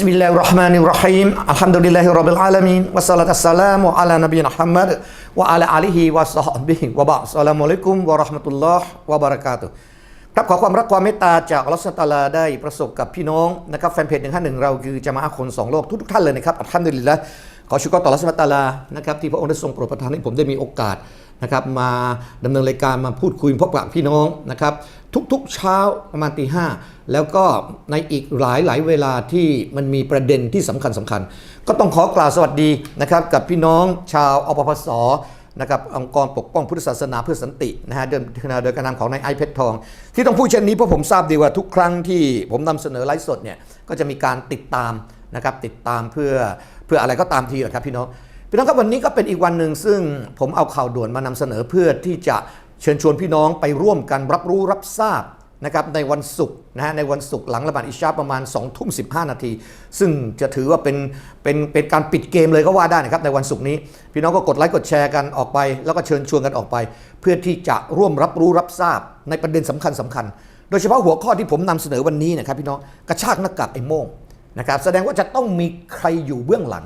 الرحمن الرحيم الحمد لله رب العالمين والصلاة والسلام على نبينا محمد وعلى آله وصحبه وبعد السلام عليكم ورحمة الله وبركاته ครับขอความรักความเมตตาจากอัลลอฮฺสุลตาลาได้ประสบกับพี่น้องนะครับแฟนเพจหนึ่งห้าหนึ่งเราคือจะมาอาคนสองโลกทุกๆท่านเลยนะครับอัลฮัมดุลิลละขอชุกรต่ออัลลอฮฺสุลตาลานะครับที่พระองค์ได้ทรงโปรดประทานให้ผมได้มีโอกาสนะครับมาดำเนินรายการมาพูดคุยพบกับพี่น้องนะครับ ทุกๆเช้าประมาณตีห้าแล้วก็ในอีกหลายหลายๆเวลาที่มันมีประเด็นที่สำคัญสคัญๆก็ต้องขอกล่าวสวัสดีนะครับกับพี่น้องชาวอปพสนะครับองค์กรปกป้องพุทธศาสนาเพื่อสันตินะฮะเดินโดยการนำของนายไอเพชรทอง ที่ต้องพูดเช่นนี้เพราะผมทราบดีว่าทุกครั้งที่ผมนำเสนอไลฟ์สดเนี่ยก็จะมีการติดตามนะครับติดตามเพื่อเพื่ออะไรก็ตามทีแหละครับพี่น้องพี่น้องครับวันนี้ก็เป็นอีกวันหนึ่งซึ่งผมเอาข่าวด่วนมานำเสนอเพื่อที่จะ เชิญชวนพี่น้องไปร่วมกันรับรู้รับทราบนะครับในวันศุกร์นะฮะในวันศุกร์หลังละหมาดอิชาประมาณ2องทุ่มสินาที ซึ่งจะถือว่าเป็นเป็นเป็นการปิดเกมเลยก็ว่าได้นะครับในวันศุกร์นี้ พี่น้องก็กดไลค์กดแชร์กันออกไป แล้วก็เชิญชวนกันออกไป เพื่อที่จะร่วมรับรู้รับทราบในประเด็นสำคัญสคัญ โดยเฉพาะหัวข้อที่ผมนำเสนอวันนี้นะครับพี่น้องกระชากหน้ากากไอ้โม่งนะครับแสดงว่าจะต้องมีใครอยู่เบื้องหลัง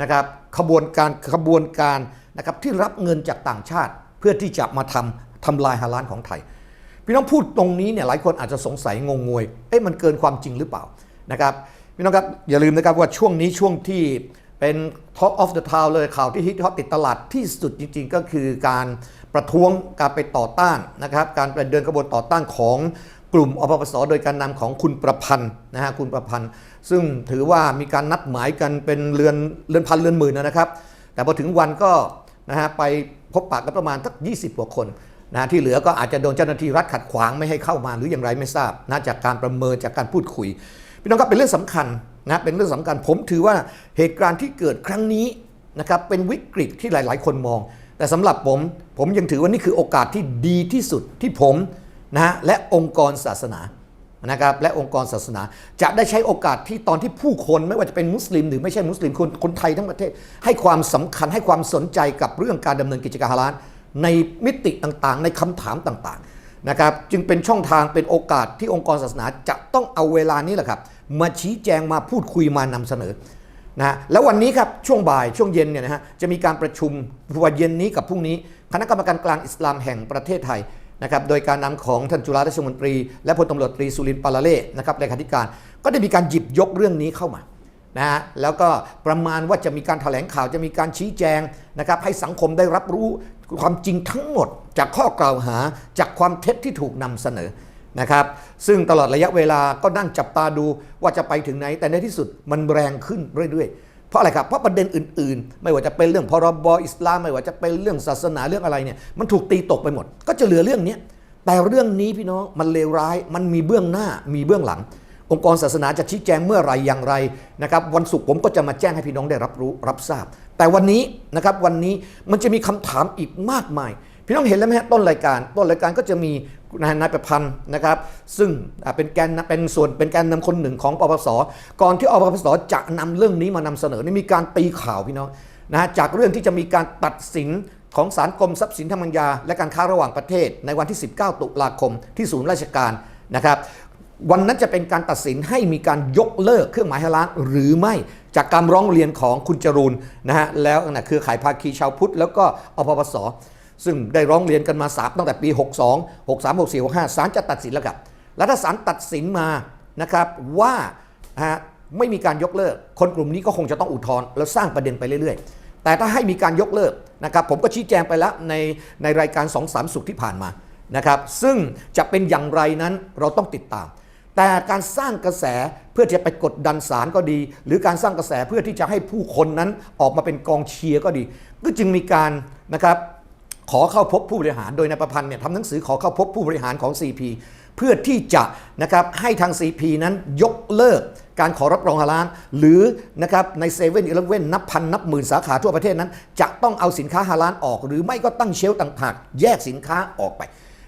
นะครับขบวนการขบวนการนะครับที่รับเงินจากต่างชาติ เพื่อที่จะมาทำ ทำลายฮาลานของไทย พี่น้องพูดตรงนี้เนี่ยหลายคนอาจจะสงสัยงงงวย เอ๊ะมันเกินความจริงหรือเปล่านะครับพี่น้องครับอย่าลืมนะครับว่าช่วงนี้ช่วงที่เป็น Talk of the Town เลยข่าวที่ฮิตฮอตติดตลาดที่สุดจริง ๆ ก็คือการประท้วงการไปต่อต้านนะครับการไปเดินกระบวนต่อต้านของกลุ่มอปปสโดยการนำของคุณประพันธ์นะฮะคุณประพันธ์ ซึ่งถือว่ามีการนัดหมายกันเป็นเรือนเรือนพันเรือนหมื่นนะครับ แต่พอถึงวันก็นะฮะไปพบปะกันประมาณสัก20กว่าคน นะที่เหลือก็อาจจะโดนเจ้าหน้าที่รัฐขัดขวางไม่ให้เข้ามาหรืออย่างไรไม่ทราบนะจากการประเมินจากการพูดคุย พี่น้องครับเป็นเรื่องสำคัญนะเป็นเรื่องสำคัญผมถือว่าเหตุการณ์ที่เกิดครั้งนี้นะครับเป็นวิกฤตที่หลาย ๆ คนมอง แต่สำหรับผมผมยังถือว่านี่คือโอกาสที่ดีที่สุดที่ผมนะและองค์กรศาสนานะครับและองค์กรศาสนา จะได้ใช้โอกาสที่ตอนที่ผู้คนไม่ว่าจะเป็นมุสลิม หรือไม่ใช่มุสลิมคนคนไทยทั้งประเทศ ให้ความสำคัญให้ความสนใจกับเรื่องการดำเนินกิจการฮาลาล ในมิติต่างๆ ในคำถามต่างๆนะครับจึงเป็นช่องทางเป็นโอกาสที่องค์กรศาสนาจะต้องเอาเวลานี้แหละครับ มาชี้แจงมาพูดคุยมานำเสนอนะฮะแล้ววันนี้ครับช่วงบ่ายช่วงเย็นเนี่ยนะฮะจะมีการประชุมวันเย็นนี้กับพรุ่งนี้ คณะกรรมการกลางอิสลามแห่งประเทศไทยนะครับโดยการนำของท่านจุฬาราชมนตรี และพลตำรวจตรีสุรินทร์ปาลาเล่นะครับเลขาธิการ ก็ได้มีการหยิบยกเรื่องนี้เข้ามานะฮะแล้วก็ประมาณว่าจะมีการถแถลงข่าวจะมีการชี้แจงนะครับให้สังคมได้รับรู้ ความจริงทั้งหมดจากข้อกล่าวหาจากความเท็จที่ถูกนำเสนอนะครับ ซึ่งตลอดระยะเวลาก็นั่งจับตาดูว่าจะไปถึงไหน แต่ในที่สุดมันแรงขึ้นเรื่อยๆ เพราะอะไรครับ เพราะประเด็นอื่นๆ ไม่ว่าจะเป็นเรื่องพรบอิสลาม ไม่ว่าจะเป็นเรื่องศาสนาเรื่องอะไรเนี่ย มันถูกตีตกไปหมด ก็จะเหลือเรื่องนี้แต่เรื่องนี้พี่น้องมันเลวร้าย มันมีเบื้องหน้า มีเบื้องหลัง องค์กรศาสนาจะชี้แจงเมื่อไรอย่างไรนะครับวันศุกร์ผมก็จะมาแจ้งให้พี่น้องได้รับรู้รับทราบ แต่วันนี้นะครับวันนี้มันจะมีคำถามอีกมากมาย พี่น้องเห็นแล้วไหมฮะต้นรายการ ต้นรายการก็จะมีนายนายประพันธ์นะครับ ซึ่งเป็นแกนเป็นส่วนเป็นแกนนำคนหนึ่งของปปส ก่อนที่อปปสจะนำเรื่องนี้มานำเสนอนี่มีการตีข่าวพี่น้องนะฮะจากเรื่องที่จะมีการตัดสินของศาลกรมทรัพย์สินทางปัญญา และการค้าระหว่างประเทศในวันที่ 19 ตุลาคมที่ศูนย์ราชการนะครับ วันนั้นจะเป็นการตัดสินให้มีการยกเลิกเครื่องหมายฮาลาลหรือไม่จากการร้องเรียนของคุณจรูนนะฮะแล้วนะคือข่ายภาคีชาวพุทธ แล้วก็อพปสซึ่งได้ร้องเรียนกันมาสามตั้งแต่ปี 62 63 64 65ศาลจะตัดสินแล้วครับแล้วถ้าศาลตัดสินมานะครับว่าฮะไม่มีการยกเลิก คนกลุ่มนี้ก็คงจะต้องอุทธรณ์แล้วสร้างประเด็นไปเรื่อยๆ แต่ถ้าให้มีการยกเลิกนะครับผมก็ชี้แจงไปแล้วในในรายการ2อสามสุขที่ผ่านมานะครับซึ่งจะเป็นอย่างไรนั้นเราต้องติดตาม แต่การสร้างกระแสเพื่อจะไปกดดันศาลก็ดี หรือการสร้างกระแสเพื่อที่จะให้ผู้คนนั้นออกมาเป็นกองเชียร์ก็ดี ก็จึงมีการนะครับขอเข้าพบผู้บริหารโดยนายประพันธ์เนี่ยทำหนังสือขอเข้าพบผู้บริหารของ CP เพื่อที่จะนะครับให้ทาง CP นั้นยกเลิกการขอรับรองฮาลาลหรือนะครับในเซเว่นอีเลฟเว่นนับพันนับหมื่นสาขาทั่วประเทศนั้น จะต้องเอาสินค้าฮาลาลออก หรือไม่ก็ตั้งเชลต่างหากแยกสินค้าออกไป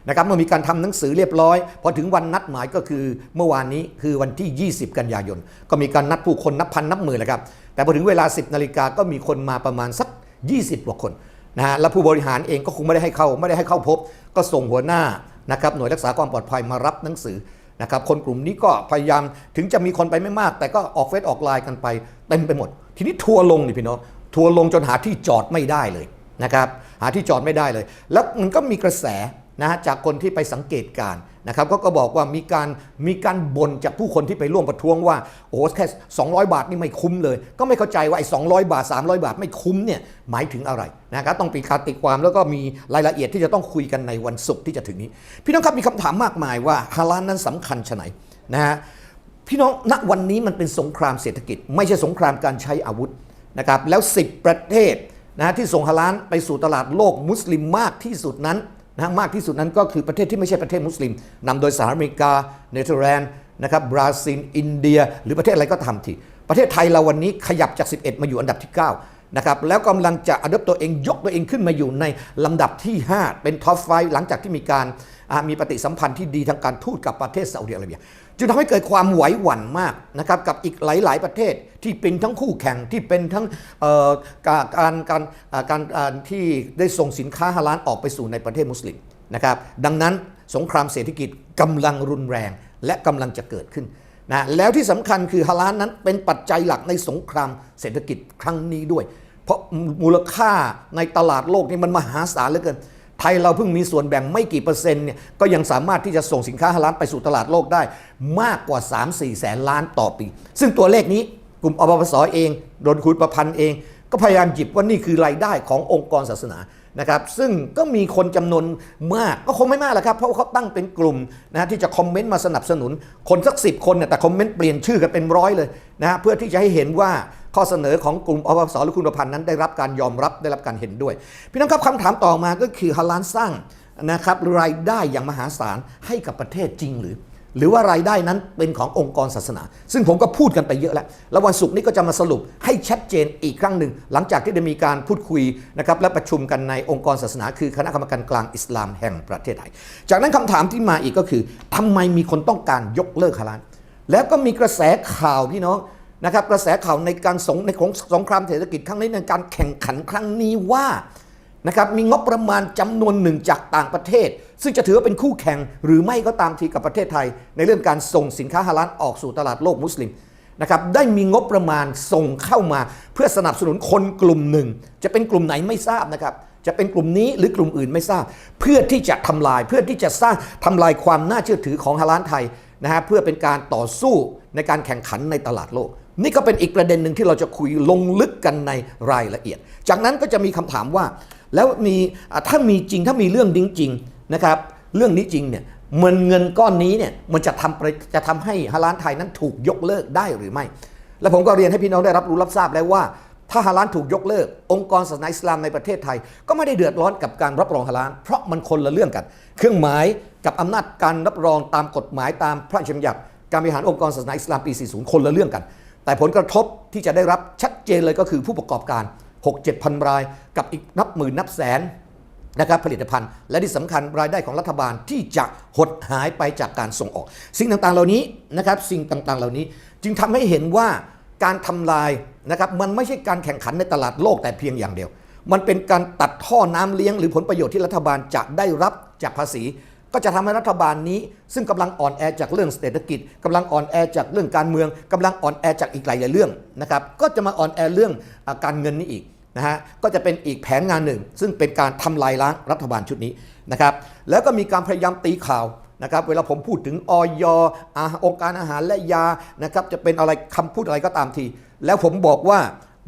นะครับเมื่อมีการทำหนังสือเรียบร้อยพอถึงวันนัดหมายก็คือเมื่อวานนี้คือวันที่ 20 กันยายน ก็มีการนัดผู้คนนับพันนับหมื่นเลยครับแต่พอถึงเวลา 10นาฬิกาก็มีคนมาประมาณสัก 20กว่าคนนะฮะแล้วผู้บริหารเองก็คงไม่ได้ให้เข้าไม่ได้ให้เข้าพบ ก็ส่งหัวหน้านะครับหน่วยรักษาความปลอดภัยมารับหนังสือนะครับคนกลุ่มนี้ก็พยายามถึงจะมีคนไปไม่มาก แต่ก็ออกเฟซออกไลน์กันไปเต็มไปหมด ทีนี้ทัวร์ลงนี่พี่น้องทัวร์ลงจนหาที่จอดไม่ได้เลยนะครับหาที่จอดไม่ได้เลย แล้วมันก็มีกระแส นะฮะจากคนที่ไปสังเกตการนะครับก็ก็บอกว่ามีการมีการบ่นจากผู้คนที่ไปร่วมประท้วงว่าโอ้โหแค่200 บาทนี่ไม่คุ้มเลย ก็ไม่เข้าใจว่าไอ้200 บาท 300 บาทไม่คุ้มเนี่ยหมายถึงอะไรนะครับต้องปีกาตีความแล้วก็มีรายละเอียดที่จะต้องคุยกันในวันศุกร์ที่จะถึงนี้ พี่น้องครับมีคำถามมากมายว่าฮาลาลนั้นสำคัญชะไหนนะฮะพี่น้องณวันนี้มันเป็นสงครามเศรษฐกิจ ไม่ใช่สงครามการใช้อาวุธนะครับแล้ว 10 ประเทศนะที่ส่งฮาลาลไปสู่ตลาดโลกมุสลิมมากที่สุดนั้น นะมากที่สุดนั้นก็คือประเทศที่ไม่ใช่ประเทศมุสลิมนำโดยสหรัฐอเมริกา เนเธอร์แลนด์นะครับบราซิล อินเดีย หรือประเทศอะไรก็ทำทีประเทศไทยเราวันนี้ขยับจาก 11 มาอยู่อันดับที่ 9 นะครับ แล้วกำลังจะอัดตัวเองยกตัวเองขึ้นมาอยู่ในลำดับที่ 5 เป็นท็อปไฟหลังจากที่มีการมีปฏิสัมพันธ์ที่ดีทางการทูตกับประเทศซาอุดิอาระเบีย จึงทำให้เกิดความไหวหวั่นมากนะครับกับอีกหลาย ๆ ประเทศที่เป็นทั้งคู่แข่งที่เป็นทั้งการการการการที่ได้ส่งสินค้าฮาลาลออกไปสู่ในประเทศมุสลิมนะครับดังนั้นสงครามเศรษฐกิจกำลังรุนแรงและกำลังจะเกิดขึ้นนะแล้วที่สำคัญคือฮาลาลนั้นเป็นปัจจัยหลักในสงครามเศรษฐกิจครั้งนี้ด้วย เพราะมูลค่าในตลาดโลกนี่มันมหาศาลเหลือเกิน ไทยเราเพิ่งมีส่วนแบ่งไม่กี่เปอร์เซ็นต์เนี่ยก็ยังสามารถที่จะส่งสินค้าฮาลาลไปสู่ตลาดโลกได้ มากกว่า 3-4 แสนล้านต่อปี ซึ่งตัวเลขนี้กลุ่มอปปสเองโดนคุณประพันธ์เอง ก็พยายามหยิบว่านี่คือรายได้ขององค์กรศาสนานะครับซึ่งก็มีคนจำนวนมากก็คงไม่มากแหละครับ เพราะเขาตั้งเป็นกลุ่มนะที่จะคอมเมนต์มาสนับสนุน คนสักสิบคนเนี่ยแต่คอมเมนต์เปลี่ยนชื่อกันเป็นร้อยเลยนะเพื่อที่จะให้เห็นว่า ข้อเสนอของกลุ่มอปสหรือคุณประพันธ์นั้นได้รับการยอมรับได้รับการเห็นด้วย พี่น้องครับคำถามต่อมาก็คือฮาลาลสร้างนะครับรายได้อย่างมหาศาลให้กับประเทศจริงหรือ หรือว่ารายได้นั้นเป็นขององค์กรศาสนา ซึ่งผมก็พูดกันไปเยอะแล้ว แล้ววันศุกร์นี้ก็จะมาสรุปให้ชัดเจนอีกครั้งหนึ่ง หลังจากที่ได้มีการพูดคุยนะครับและประชุมกันในองค์กรศาสนา คือคณะกรรมการกลางอิสลามแห่งประเทศไทย จากนั้นคำถามที่มาอีกก็คือทำไมมีคนต้องการยกเลิกฮาลาลแล้วก็มีกระแสข่าวพี่น้อง นะครับกระแสข่าวในการสงในของสงครามเศรษฐกิจครั้งนี้ในการแข่งขันครั้งนี้ว่านะครับมีงบประมาณจำนวนหนึ่งจากต่างประเทศ ซึ่งจะถือว่าเป็นคู่แข่งหรือไม่ก็ตามทีกับประเทศไทย ในเรื่องการส่งสินค้าฮาลาลออกสู่ตลาดโลกมุสลิมนะครับได้มีงบประมาณส่งเข้ามา เพื่อสนับสนุนคนกลุ่มหนึ่ง จะเป็นกลุ่มไหนไม่ทราบนะครับจะเป็นกลุ่มนี้หรือกลุ่มอื่นไม่ทราบ เพื่อที่จะทำลายเพื่อที่จะสร้างทำลายความน่าเชื่อถือของฮาลาลไทยนะฮะเพื่อเป็นการต่อสู้ในการแข่งขันในตลาดโลก นี่ก็เป็นอีกประเด็นหนึ่งที่เราจะคุยลงลึกกันในรายละเอียด จากนั้นก็จะมีคำถามว่า แล้วมีถ้ามีจริงถ้ามีเรื่องจริงนะครับ เรื่องนี้จริงเนี่ยมันเงินก้อนนี้เนี่ยมันจะทำไปจะทำให้ฮาลาลไทยนั้นถูกยกเลิกได้หรือไม่ และผมก็เรียนให้พี่น้องได้รับรู้รับทราบแล้วว่า ถ้าฮาลาลถูกยกเลิก องค์กรศาสนาอิสลามในประเทศไทย ก็ไม่ได้เดือดร้อนกับการรับรองฮาลาลเพราะมันคนละเรื่องกัน เครื่องหมายกับอำนาจการรับรองตามกฎหมายตามพระราชบัญญัติการบริหารองค์กรศาสนาอิสลามปี 40 คนละเรื่องกัน แต่ผลกระทบที่จะได้รับชัดเจนเลยก็คือผู้ประกอบการ 6-7พันราย กับอีกนับหมื่นนับแสนนะครับผลิตภัณฑ์ และที่สำคัญรายได้ของรัฐบาลที่จะหดหายไปจากการส่งออก สิ่งต่างๆเหล่านี้นะครับสิ่งต่างๆเหล่านี้จึงทำให้เห็นว่าการทำลายนะครับมันไม่ใช่การแข่งขันในตลาดโลกแต่เพียงอย่างเดียว มันเป็นการตัดท่อน้ำเลี้ยงหรือผลประโยชน์ที่รัฐบาลจะได้รับจากภาษี ก็จะทำให้รัฐบาลนี้ ซึ่งกำลังอ่อนแอจากเรื่องเศรษฐกิจกำลังอ่อนแอจากเรื่องการเมืองกำลังอ่อนแอจากอีกหลายๆเรื่องนะครับก็จะมาอ่อนแอเรื่องอาการเงินนี้อีกนะฮะก็จะเป็นอีกแผนงานหนึ่ง ซึ่งเป็นการทำลายล้างรัฐบาลชุดนี้นะครับแล้วก็มีการพยายามตีข่าวนะครับเวลาผมพูดถึงออยอองค์การอาหารและยานะครับจะเป็นอะไรคำพูดอะไรก็ตามที แล้วผมบอกว่า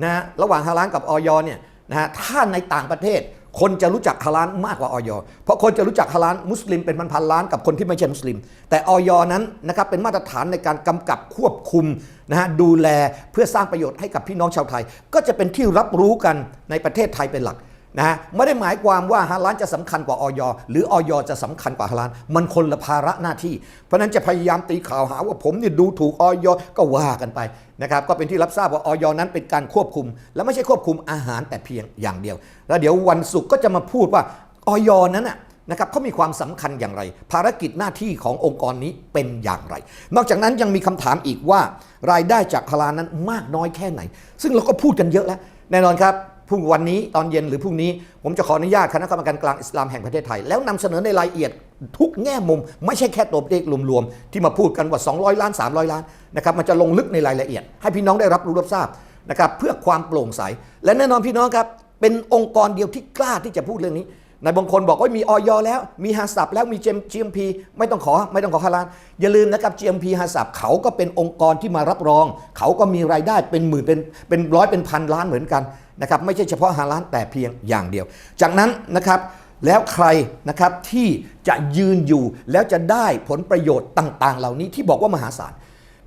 นะระหว่างฮาลานกับออยเนี่ยนะฮะถ้าในต่างประเทศ คนจะรู้จักฮาลานมากกว่าออยเพราะคนจะรู้จักฮาลานมุสลิมเป็นพันๆล้านกับคนที่ไม่ใช่มุสลิม แต่ออยนั้นนะครับเป็นมาตรฐานในการกำกับควบคุมนะฮะดูแลเพื่อสร้างประโยชน์ให้กับพี่น้องชาวไทย ก็จะเป็นที่รับรู้กันในประเทศไทยเป็นหลัก นะฮะไม่ได้หมายความว่าฮาลานจะสำคัญกว่าออยหรือออยจะสำคัญกว่าฮาลานมันคนละภาระหน้าที่ เพราะฉะนั้นจะพยายามตีข่าวหาว่าผมเนี่ยดูถูกออยก็ว่ากันไปนะครับก็เป็นที่รับทราบว่าออยนั้นเป็นการควบคุม และไม่ใช่ควบคุมอาหารแต่เพียงอย่างเดียว แล้วเดี๋ยววันศุกร์ก็จะมาพูดว่าออยนั้นน่ะนะครับเขามีความสำคัญอย่างไร ภารกิจหน้าที่ขององค์กรนี้เป็นอย่างไร นอกจากนั้นยังมีคำถามอีกว่า รายได้จากฮาลาลนั้นมากน้อยแค่ไหน ซึ่งเราก็พูดกันเยอะแล้ว แน่นอนครับ รุ่งวันนี้ตอนเย็นหรือพรุ่งนี้ ผมจะขออนุญาตคณะกรรมการกลางอิสลามแห่งประเทศไทย แล้วนำเสนอในรายละเอียดทุกแง่มุม ไม่ใช่แค่ตัวเลขรวมๆที่มาพูดกันว่า 200 ล้าน 300 ล้านนะครับมันจะลงลึกในรายละเอียด ให้พี่น้องได้รับรู้รับทราบนะครับเพื่อความโปร่งใส และแน่นอนพี่น้องครับเป็นองค์กรเดียวที่กล้าที่จะพูดเรื่องนี้นายบางคนบอกว่ามีออยแล้วมีฮาสับแล้วมี GMP ไม่ต้องขอไม่ต้องขอฮาลานอย่าลืมนะครับ GMP ฮาสับเขาก็เป็นองค์กรที่มารับรอง เขาก็มีรายได้เป็นหมื่นเป็นเป็นร้อยเป็นพันล้านเหมือนกัน นะครับไม่ใช่เฉพาะฮาลานแต่เพียงอย่างเดียว จากนั้นนะครับแล้วใครนะครับที่จะยืนอยู่แล้วจะได้ผลประโยชน์ต่าง ๆ เหล่านี้ที่บอกว่ามหาศาล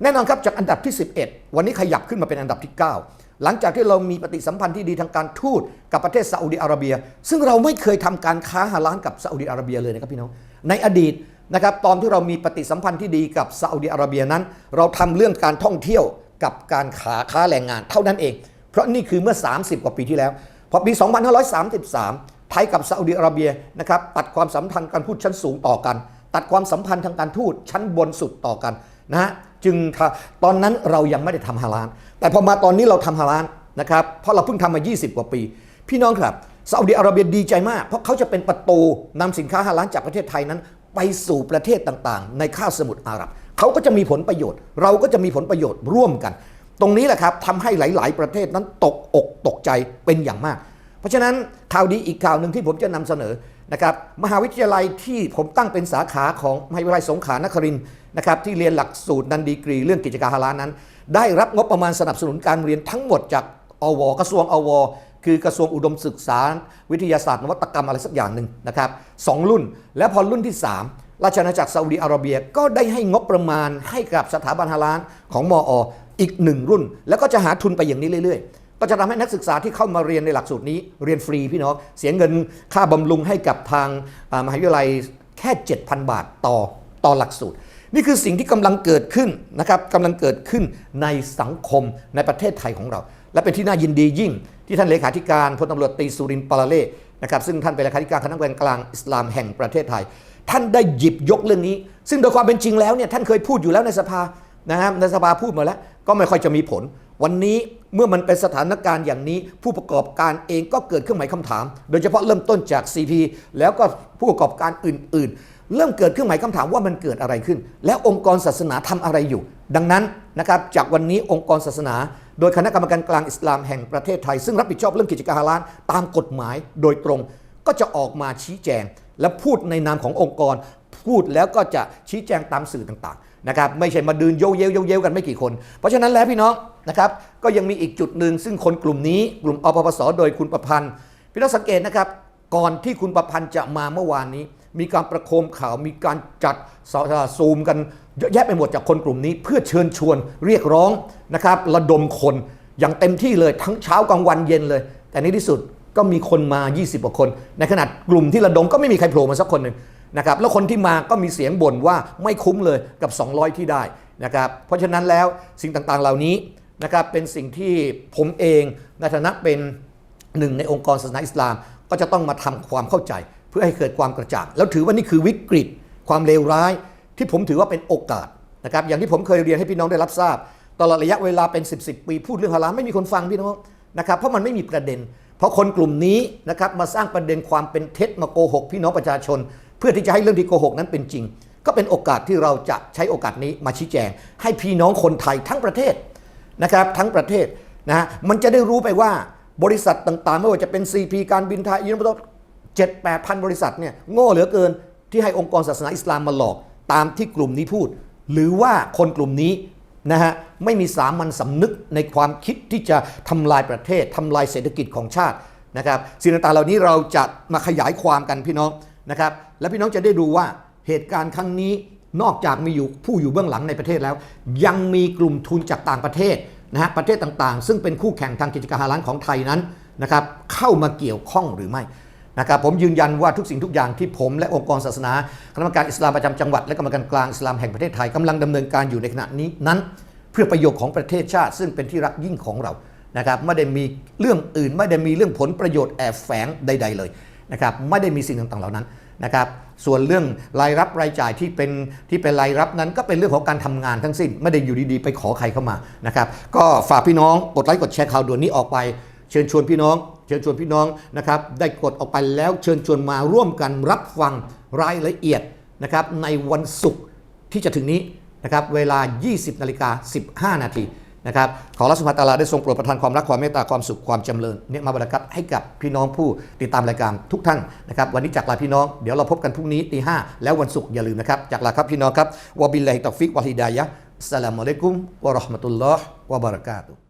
แน่นอนครับจากอันดับที่ 11 วันนี้ขยับขึ้นมาเป็นอันดับที่ 9 หลังจากที่เรามีปฏิสัมพันธ์ที่ดีทางการทูตกับประเทศซาอุดิอาระเบีย ซึ่งเราไม่เคยทำการค้าฮาลาลกับซาอุดิอาระเบียเลยนะครับพี่น้องในอดีตนะครับตอนที่เรามีปฏิสัมพันธ์ที่ดีกับซาอุดิอาระเบียนั้น เราทำเรื่องการท่องเที่ยวกับการขาค้าแรงงานเท่านั้นเอง ราะนี่คือเมื่อ 30 กว่าปีที่แล้ว พอปี 2533 ไทยกับซาอุดิอาระเบียนะครับตัดความสัมพันธ์การพูดชั้นสูงต่อกัน ตัดความสัมพันธ์ทางการทูตชั้นบนสุดต่อกันนะฮะจึงทำตอนนั้นเรายังไม่ได้ทำฮาลาลแต่พอมาตอนนี้เราทำฮาลาลนะครับเพราะเราเพิ่งทำมา 20 กว่าปี พี่น้องครับซาอุดิอาระเบียดีใจมาก เพราะเขาจะเป็นประตูนำสินค้าฮาลาลจากประเทศไทยนั้น ไปสู่ประเทศต่างๆ ในคาบสมุทรอาหรับเขาก็จะมีผลประโยชน์ เราก็จะมีผลประโยชน์ร่วมกัน ตรงนี้แหละครับทำให้หลาย ๆ ประเทศนั้นตกอกตกใจเป็นอย่างมาก เพราะฉะนั้นข่าวดีอีกข่าวหนึ่งที่ผมจะนำเสนอนะครับมหาวิทยาลัยที่ผมตั้งเป็นสาขาของมหาวิทยาลัยสงขลานครินทร์นะครับที่เรียนหลักสูตรนันดีกรี เรื่องกิจการฮาลานั้น ได้รับงบประมาณสนับสนุนการเรียนทั้งหมดจากอว กระทรวงอว คือกระทรวงอุดมศึกษา วิทยาศาสตร์นวัตกรรมอะไรสักอย่างหนึ่งนะครับสองรุ่น และพอรุ่นที่ 3 ราชอาณาจักรซาอุดีอาระเบียก็ได้ให้งบประมาณให้กับสถาบันฮาลาลของมอ อีกหนึ่งรุ่น แล้วก็จะหาทุนไปอย่างนี้เรื่อย ๆ ก็จะทำให้นักศึกษาที่เข้ามาเรียนในหลักสูตรนี้เรียนฟรีพี่น้องเสียเงินค่าบำรุงให้กับทางมหาวิทยาลัยแค่ 7,000 บาทต่อต่อหลักสูตร นี่คือสิ่งที่กำลังเกิดขึ้นนะครับกำลังเกิดขึ้นในสังคมในประเทศไทยของเรา และเป็นที่น่ายินดียิ่งที่ท่านเลขาธิการพลตำรวจตีสุรินทร์ปาราเล่นะครับซึ่งท่านเป็นเลขาธิการคณะกรรมการกลางอิสลามแห่งประเทศไทย ท่านได้หยิบยกเรื่องนี้ ซึ่งโดยความเป็นจริงแล้วเนี่ยท่านเคยพูดอยู่แล้วในสภานะครับในสภาพูดมาแล้ว ก็ไม่ค่อยจะมีผล วันนี้เมื่อมันเป็นสถานการณ์อย่างนี้ ผู้ประกอบการเองก็เกิดเครื่องหมายคำถาม โดยเฉพาะเริ่มต้นจาก CP แล้วก็ผู้ประกอบการอื่น ๆ เริ่มเกิดเครื่องหมายคำถามว่ามันเกิดอะไรขึ้น แล้วองค์กรศาสนาทำอะไรอยู่ ดังนั้นนะครับจากวันนี้องค์กรศาสนา โดยคณะกรรมการกลางอิสลามแห่งประเทศไทย ซึ่งรับผิดชอบเรื่องกิจการฮาลาลตามกฎหมายโดยตรง ก็จะออกมาชี้แจง และพูดในนามขององค์กร พูดแล้วก็จะชี้แจงตามสื่อต่างๆนะครับไม่ใช่มาดืนโยเยโยเยกันไม่กี่คน เพราะฉะนั้นแล้วพี่น้องนะครับก็ยังมีอีกจุดหนึ่งซึ่งคนกลุ่มนี้กลุ่มอปปสโดยคุณประพันธ์พี่น้องสังเกตนะครับก่อนที่คุณประพันธ์จะมาเมื่อวานนี้ มีการประโคมข่าวมีการจัดซูมกันเยอะแยะไปหมดจากคนกลุ่มนี้ เพื่อเชิญชวนเรียกร้องนะครับระดมคนอย่างเต็มที่เลยทั้งเช้ากลางวันเย็นเลย แต่ในที่สุดก็มีคนมา 20กว่าคน ในขนาดกลุ่มที่ระดมก็ไม่มีใครโผล่มาสักคนหนึ่ง นะครับแล้วคนที่มาก็มีเสียงบ่นว่าไม่คุ้มเลยกับ 200 ที่ได้นะครับเพราะฉะนั้นแล้วสิ่งต่างๆเหล่านี้นะครับเป็นสิ่งที่ผมเองในฐานะเป็นหนึ่งในองค์กรศาสนาอิสลาม ก็จะต้องมาทำความเข้าใจ เพื่อให้เกิดความกระจ่างแล้วถือว่านี่คือวิกฤต ความเลวร้าย ที่ผมถือว่าเป็นโอกาสนะครับอย่างที่ผมเคยเรียนให้พี่น้องได้รับทราบ ตลอดระยะเวลาเป็น 10บสปี พูดเรื่องฮาลาลไม่มีคนฟังพี่น้องนะครับเพราะมันไม่มีประเด็น เพราะคนกลุ่มนี้นะครับมาสร้างประเด็นความเป็นเท็จมาโกหกพี่น้องประชาชน เพื่อที่จะให้เรื่องที่โกหกนั้นเป็นจริง ก็เป็นโอกาสที่เราจะใช้โอกาสนี้มาชี้แจง ให้พี่น้องคนไทยทั้งประเทศนะครับทั้งประเทศนะฮะมันจะได้รู้ไปว่าบริษัทต่างๆ ไม่ว่าจะเป็น CP การบินไทยยูนิโตเจ็ดแปดพันบริษัทเนี่ยโง่เหลือเกินที่ให้องค์กรศาสนาอิสลามมาหลอกตามที่กลุ่มนี้พูด หรือว่าคนกลุ่มนี้นะฮะไม่มีสามัญสำนึกในความคิดที่จะทำลายประเทศทำลายเศรษฐกิจของชาตินะครับสิ่งต่างๆเหล่านี้เราจะมาขยายความกันพี่น้องนะครับ และพี่น้องจะได้ดูว่าเหตุการณ์ครั้งนี้นอกจากมีอยู่ผู้อยู่เบื้องหลังในประเทศแล้ว ยังมีกลุ่มทุนจากต่างประเทศนะฮะประเทศต่างๆ ซึ่งเป็นคู่แข่งทางกิจการฮาลาลของไทยนั้นนะครับเข้ามาเกี่ยวข้องหรือไม่นะครับผมยืนยันว่าทุกสิ่งทุกอย่างที่ผมและองค์กรศาสนาคณะกรรมการอิสลามประจำจังหวัดและกรรมการกลางอิสลามแห่งประเทศไทยกำลังดำเนินการอยู่ในขณะนี้นั้น เพื่อประโยชน์ของประเทศชาติ ซึ่งเป็นที่รักยิ่งของเรานะครับไม่ได้มีเรื่องอื่นไม่ได้มีเรื่องผลประโยชน์แอบแฝงใด ๆ เลยนะครับไม่ได้มีสิ่งต่างๆเหล่านั้น นะครับส่วนเรื่องรายรับรายจ่ายที่เป็นที่เป็นรายรับนั้นก็เป็นเรื่องของการทำงานทั้งสิ้น ไม่ได้อยู่ดีๆ ไปขอใครเข้ามานะครับก็ฝากพี่น้องกดไลค์กดแชร์ข่าวด่วนนี้ออกไป เชิญชวนพี่น้อง เชิญชวนพี่น้องนะครับได้กดออกไปแล้วเชิญชวนมาร่วมกันรับฟังรายละเอียดนะครับในวันศุกร์ที่จะถึงนี้นะครับเวลา 20นาฬิกา15 นาที นะครับขอรัสมาตาลาได้ทรงโปรดประทานความรักความเมตตาความสุขความจำเริญเนี่ยมาบรรกัตให้กับพี่น้องผู้ติดตามรายการทุกท่านนะครับวันนี้จากลาพี่น้องเดี๋ยวเราพบกันพรุ่งนี้ตีห้าแล้ววันศุกร์อย่าลืมนะครับจากลาครับพี่น้องครับวบิลลาฮิตอฟิกวะฮิดายะอัสลามุอะลัยกุมวะราะห์มะตุลลอฮ์วะบะเราะกาตุ